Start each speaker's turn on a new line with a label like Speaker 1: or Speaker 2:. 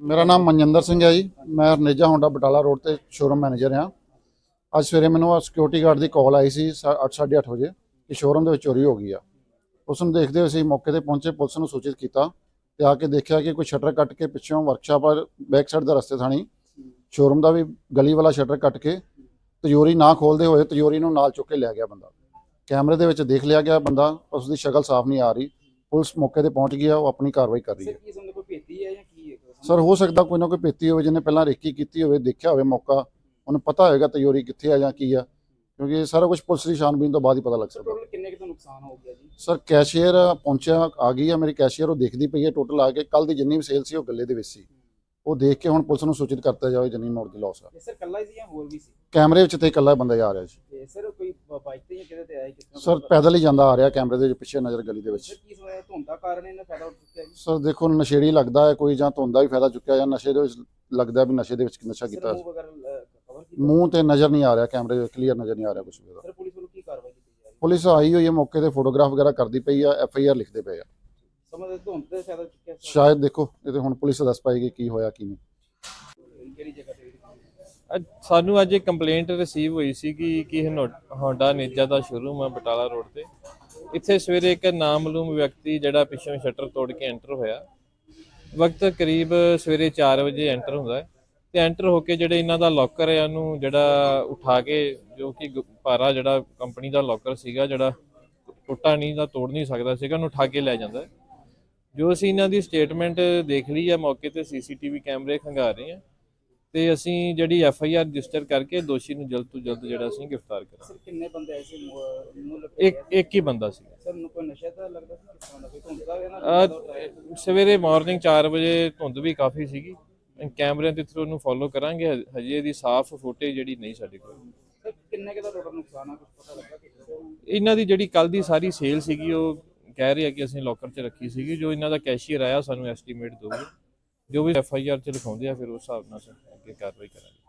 Speaker 1: ਮੇਰਾ ਨਾਮ ਮਨਜਿੰਦਰ ਸਿੰਘ ਹੈ ਜੀ। ਮੈਂ ਰਨੇਜਾ ਹੋਂਡਾ ਬਟਾਲਾ ਰੋਡ ਤੇ ਸ਼ੋਰੂਮ ਮੈਨੇਜਰ ਹਾਂ। ਅੱਜ ਸਵੇਰੇ ਮੈਨੂੰ ਸਿਕਿਉਰਿਟੀ ਗਾਰਡ ਦੀ ਕਾਲ ਆਈ ਸੀ 8:30 ਵਜੇ ਕਿ ਸ਼ੋਰੂਮ ਦੇ ਵਿੱਚ ਚੋਰੀ ਹੋ ਗਈ ਆ। ਉਸ ਨੂੰ ਦੇਖਦੇ ਹੋਏ ਅਸੀਂ ਮੌਕੇ ਤੇ ਪਹੁੰਚੇ, ਪੁਲਿਸ ਨੂੰ ਸੂਚਿਤ ਕੀਤਾ ਤੇ ਆ ਕੇ ਦੇਖਿਆ ਕਿ ਕੋਈ ਸ਼ਟਰ ਕੱਟ ਕੇ ਪਿੱਛੋਂ ਵਰਕਸ਼ਾਪ ਪਰ ਬੈਕ ਸਾਈਡ ਦਾ ਰਸਤੇ ਥਾਣੀ। ਸ਼ੋਰੂਮ ਦਾ ਵੀ ਗਲੀ ਵਾਲਾ ਸ਼ਟਰ ਕੱਟ ਕੇ ਤਿਜੋਰੀ ਨਾ ਖੋਲਦੇ ਹੋਏ ਤਿਜੋਰੀ ਨੂੰ ਨਾਲ ਚੁੱਕ ਕੇ ਲੈ ਗਿਆ ਬੰਦਾ। ਕੈਮਰੇ ਦੇ ਵਿੱਚ ਦੇਖ ਲਿਆ ਗਿਆ ਬੰਦਾ ਉਸ ਦੀ ਸ਼ਕਲ ਸਾਫ਼ ਨਹੀਂ ਆ ਰਹੀ। ਪੁਲਿਸ ਮੌਕੇ ਤੇ ਪਹੁੰਚ ਗਈ ਆ, ਉਹ ਆਪਣੀ ਕਾਰਵਾਈ ਕਰ ਰਹੀ ਹੈ।
Speaker 2: ਸਰ ਕੀ ਸਮਝਦੇ ਕੋਈ ਭੇਤੀ ਹੈ ਜਾਂ ਕੀ ਹੈ
Speaker 1: ਸਰ ਹੋ ਸਕਦਾ ਕੋਈ ਨਾ ਕੋਈ ਪੇਤੀ ਹੋਵੇ ਜਿਹਨੇ ਪਹਿਲਾਂ ਰੇਕੀ ਕੀਤੀ ਹੋਵੇ ਦੇਖਿਆ ਹੋਵੇ ਮੌਕਾ ਉਹਨੂੰ ਪਤਾ ਹੋਵੇਗਾ ਤਿਜੋਰੀ ਕਿੱਥੇ ਆ ਜਾਂ ਕੀ ਆ ਕਿਉਂਕਿ ਇਹ ਸਾਰਾ ਕੁਝ ਪੁਲਿਸ ਦੀ ਛਾਨਬੀਨ ਤੋਂ ਬਾਅਦ ਹੀ ਪਤਾ ਲੱਗ ਸਕਦਾ।
Speaker 2: ਟੋਟਲ ਕਿੰਨੇ ਕੁ ਦਾ ਨੁਕਸਾਨ ਹੋ ਗਿਆ ਜੀ?
Speaker 1: ਸਰ ਕੈਸ਼ੀਅਰ ਪਹੁੰਚਿਆ ਆ ਗਈ ਆ ਮੇਰੀ ਕੈਸ਼ੀਅਰ ਉਹ ਦੇਖਦੀ ਪਈ ਹੈ ਟੋਟਲ ਆ ਕੇ ਕੱਲ ਦੀ ਜਿੰਨੀ ਵੀ ਸੇਲ ਸੀ ਉਹ ਗੱਲੇ ਦੇ ਵਿੱਚ ਸੀ। ਉਹ ਦੇਖ ਕੇ ਹੁਣ ਪੁਲਿਸ ਨੂੰ ਸੂਚਿਤ ਕਰਤਾ ਜਾਵੇ ਜਿੰਨੀ ਮੋੜ ਦੀ ਲਾਸ ਆ।
Speaker 2: ਇਹ ਸਰ ਕੱਲਾ ਹੀ ਸੀ ਜਾਂ ਹੋਰ ਵੀ ਸੀ?
Speaker 1: ਕੈਮਰੇ ਵਿੱਚ ਤੇ ਇਕੱਲਾ ਬੰਦਾ ਜਾ ਰਿਹਾ ਸੀ।
Speaker 2: ਤੇ ਸਰ ਕੋਈ ਬਾਈਕ ਤੇ ਜਾਂ ਕਿਹਦੇ ਤੇ ਆਇਆ ਕਿਸ ਤਰ੍ਹਾਂ
Speaker 1: ਸਰ
Speaker 2: ਪਤਾ
Speaker 1: ਪੈਦਲ ਹੀ ਜਾਂਦਾ ਆ ਰਿਹਾ ਕੈਮਰੇ ਦੇ ਪਿੱਛੇ ਨਜ਼ਰ ਗਲੀ ਦੇ ਵਿੱਚ।
Speaker 2: ਸਰ ਕੀ ਸਮਝਿਆ ਧੁੰਦ ਦਾ ਕਾਰਨ ਇਹਨਾਂ ਫਾਇਦਾ ਉੱਠ ਚੁੱਕਿਆ ਜੀ?
Speaker 1: ਸਰ ਦੇਖੋ ਨਸ਼ੇੜੀ ਲੱਗਦਾ ਹੈ ਕੋਈ ਜਾਂ ਧੁੰਦਾ ਵੀ ਫਾਇਦਾ ਚੁੱਕਿਆ ਜਾਂ ਨਸ਼ੇ ਦੇ ਵਿੱਚ ਲੱਗਦਾ ਵੀ ਨਸ਼ੇ ਦੇ ਵਿੱਚ ਨਸ਼ਾ
Speaker 2: ਸਰ
Speaker 1: ਕੀਤਾ
Speaker 2: ਮੂੰਹ ਵਗੈਰਾ ਕਵਰ ਕੀਤਾ?
Speaker 1: ਮੂੰਹ ਤੇ ਨਜ਼ਰ ਨਹੀਂ ਆ ਰਿਹਾ ਕੈਮਰੇ ਵਿੱਚ ਕਲੀਅਰ ਨਜ਼ਰ ਨਹੀਂ ਆ ਰਿਹਾ ਕੁਝ ਵੀ ਉਹਦਾ।
Speaker 2: ਸਰ ਪੁਲਿਸ ਵੱਲੋਂ ਕੀ ਕਾਰਵਾਈ ਕੀਤੀ ਜਾ ਰਹੀ ਹੈ?
Speaker 1: ਪੁਲਿਸ ਆਈ ਹੋਈ ਹੈ ਮੌਕੇ ਤੇ ਫੋਟੋਗ੍ਰਾਫ ਵਗੈਰਾ ਕਰਦੀ ਪਈ ਆ ਐਫ ਆਈ ਆਰ ਲਿਖਦੇ ਪਏ ਆ।
Speaker 2: ਸਮਝਦੇ ਧੁੰਦ ਤੇ ਫਾਇਦਾ ਚੁੱਕਿਆ ਸਰ?
Speaker 1: ਸ਼ਾਇਦ ਦੇਖੋ ਇਹ ਤੇ ਹੁਣ ਪੁਲਿਸ ਦੱਸ ਪਾਏਗੀ ਕੀ ਹੋਇਆ ਕੀ ਨਹੀਂ।
Speaker 3: ਅੱਜ ਸਾਨੂੰ ਅੱਜ ਇੱਕ ਕੰਪਲੇਂਟ ਰਿਸੀਵ ਹੋਈ ਸੀ ਕਿ ਕਿ ਹੋਂਡਾ ਨੇਜਾ ਦਾ ਸ਼ੋਰੂਮ ਆ ਬਟਾਲਾ ਰੋਡ ਤੇ। ਇੱਥੇ ਸਵੇਰੇ ਇੱਕ ਨਾਮਲੂਮ ਵਿਅਕਤੀ ਜਿਹੜਾ ਪਿੱਛੋਂ ਸ਼ਟਰ ਤੋੜ ਕੇ ਐਂਟਰ ਹੋਇਆ। ਵਕਤ ਕਰੀਬ ਸਵੇਰੇ 4 ਵਜੇ ਐਂਟਰ ਹੁੰਦਾ ਹੈ ਤੇ ਐਂਟਰ ਹੋ ਕੇ ਜਿਹੜੇ ਇਹਨਾਂ ਦਾ ਲੋਕਰ ਹੈ, ਉਹਨੂੰ ਜਿਹੜਾ ਉਠਾ ਕੇ, ਜੋ ਕਿ ਗੁ- ਭਾਰਾ ਜਿਹੜਾ ਕੰਪਨੀ ਦਾ ਲੋਕਰ ਸੀਗਾ, ਜਿਹੜਾ ਟੁੱਟਾ ਨਹੀਂ ਦਾ ਤੋੜ ਨਹੀਂ ਸਕਦਾ ਸੀਗਾ, ਉਹਨੂੰ ਉਠਾ ਕੇ ਲੈ ਜਾਂਦਾ ਜੋ ਅਸੀਂ ਇਹਨਾਂ ਦੀ ਸਟੇਟਮੈਂਟ ਦੇਖ ਲਈ ਹੈ, ਮੌਕੇ ਤੇ ਸੀਸੀਟੀਵੀ ਕੈਮਰੇ ਖੰਗਾਰ ਰਹੇ ਹਾਂ। ਤੇ ਅਸੀਂ ਜਿਹੜੀ ਐਫ ਆਈ ਆਰ ਰਜਿਸਟਰ ਕਰਕੇ ਦੋਸ਼ੀ ਨੂੰ ਜਲਦ ਤੋਂ ਜਲਦ ਜਿਹੜਾ ਅਸੀਂ ਗ੍ਰਿਫਤਾਰ ਕਰਾਂਗੇ।
Speaker 2: ਸਰ ਕਿੰਨੇ ਬੰਦੇ ਐਸੇ ਮੂੰਹ ਲੱਗੇ
Speaker 3: ਇੱਕ ਇੱਕ ਹੀ ਬੰਦਾ ਸੀ
Speaker 2: ਸਰ ਨੂੰ ਕੋਈ ਨਸ਼ਾ ਤਾਂ ਲੱਗਦਾ ਸੀ ਕਿਸ ਤਰ੍ਹਾਂ ਦਾ ਕੋਈ ਧੁੰਦ ਦਾ ਹੈ। ਨਾ
Speaker 3: ਸਵੇਰੇ ਮਾਰਨਿੰਗ 4 ਵਜੇ ਧੁੰਦ ਵੀ ਕਾਫੀ ਸੀਗੀ। ਕੈਮਰਿਆਂ ਦੇ ਥਰੂ ਉਹਨੂੰ ਫੋਲੋ ਕਰਾਂਗੇ। ਹਜੇ- ਇਹਦੀ ਸਾਫ਼ ਫੁਟੇਜ ਜਿਹੜੀ ਨਹੀਂ ਸਾਡੇ ਕੋਲ।
Speaker 2: ਕਿੰਨੇ ਕੁ ਦਾ ਟੋਟਲ ਨੁਕਸਾਨ ਆ? ਕੁਝ ਪਤਾ ਲੱਗਾ ਕਿ
Speaker 3: ਇਹਨਾਂ ਦੀ ਜਿਹੜੀ ਕੱਲ ਦੀ ਸਾਰੀ ਸੇਲ ਸੀਗੀ ਉਹ ਕਹਿ ਰਹੇ ਆ ਕਿ ਅਸੀਂ ਲੋਕਰ 'ਚ ਰੱਖੀ ਸੀਗੀ। ਜੋ ਇਹਨਾਂ ਦਾ ਕੈਸ਼ੀਅਰ ਆਇਆ ਸਾਨੂੰ ਐਸਟੀਮੇਟ ਦਿਓਗੇ ਜੋ ਵੀ ਐਫ ਆਈ ਆਰ 'ਚ ਲਿਖਾਉਂਦੇ ਆ, ਫਿਰ ਉਸ ਹਿਸਾਬ ਨਾਲ ਅਸੀਂ ਅੱਗੇ ਕਾਰਵਾਈ ਕਰਾਂਗੇ।